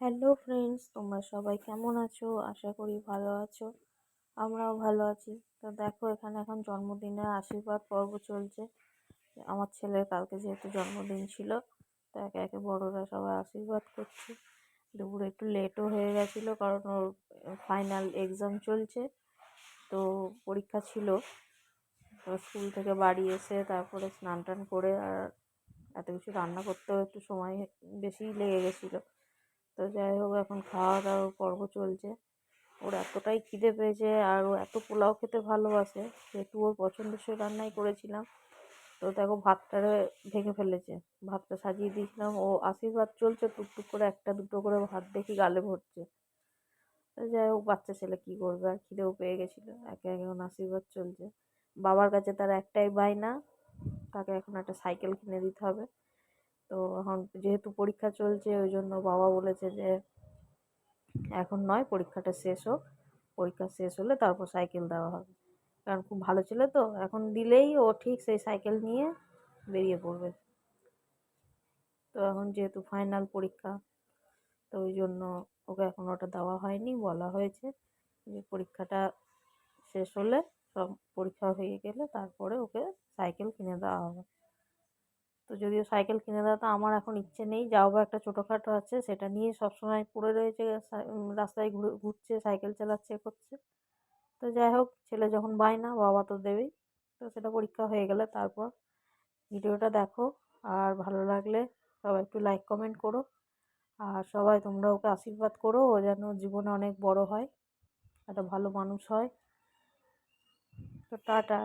Hello friends, তোমরা সবাই কেমন আছো? আশা করি ভালো আছো। আমরাও ভালো আছি। তো দেখো, এখানে এখন জন্মদিনের আশীর্বাদ পর্ব চলছে। আমার ছেলের কালকে যেহেতু জন্মদিন ছিল, তো একে একে বড়রা সবাই আশীর্বাদ করছে। দুপুরে একটু লেটও হয়ে গেছিল, কারণ ওর ফাইনাল এক্সাম চলছে। তো পরীক্ষা ছিল। তো স্কুল থেকে বাড়ি এসে তারপরে স্নান টান করে আর এত কিছু রান্না করতেও একটু সময় বেশিই লেগে গেছিল। তো যাই হোক, এখন খাওয়া দাওয়ার পর্ব চলছে। ওর এতটাই খিদে পেয়েছে আর ও এত পোলাও খেতে ভালোবাসে, যেহেতু ওর পছন্দসই রান্নাই করেছিলাম। তো দেখো, ভাতটারে ভেঙে ফেলেছে। ভাতটা সাজিয়ে দিয়েছিলাম। ও আশীর্বাদ চলছে, টুকটুক করে একটা দুটো করে ভাত দেখি গালে ভরছে। তো যাই হোক, বাচ্চা ছেলে কী করবে? আর খিদেও পেয়ে গেছিল। একে একে এখন আশীর্বাদ চলছে। বাবার কাছে তার একটাই বায়না, তাকে এখন একটা সাইকেল কিনে দিতে হবে। তো এখন যেহেতু পরীক্ষা চলছে ওই জন্য বাবা বলেছে যে এখন নয়, পরীক্ষাটা শেষ হোক। পরীক্ষা শেষ হলে তারপর সাইকেল দেওয়া হবে। কারণ খুব ভালো ছেলে তো, এখন দিলেই ও ঠিক সেই সাইকেল নিয়ে বেরিয়ে পড়বে। তো এখন যেহেতু ফাইনাল পরীক্ষা, তো ওই জন্য ওকে এখন ওটা দেওয়া হয়নি, বলা হয়েছে যে পরীক্ষাটা শেষ হলে সব পরীক্ষা হয়ে গেলে তারপরে ওকে সাইকেল কিনে দেওয়া হবে। তো যদিও সাইকেল কিনে দেওয়া তো আমার এখন ইচ্ছে নেই, যাও বা একটা ছোটোখাটো আছে সেটা নিয়ে সবসময় পড়ে রয়েছে রাস্তায় ঘুরে, ঘুরছে, সাইকেল চালাচ্ছে, করছে। তো যাই হোক, ছেলে যখন বায়না বাবা তো দেবেই। তো সেটা পরীক্ষা হয়ে গেলে তারপর ভিডিওটা দেখো। আর ভালো লাগলে সবাই একটু লাইক কমেন্ট করো। আর সবাই তোমরা ওকে আশীর্বাদ করো, ও যেন জীবনে অনেক বড় হয়, একটা ভালো মানুষ হয়। তো টাটা।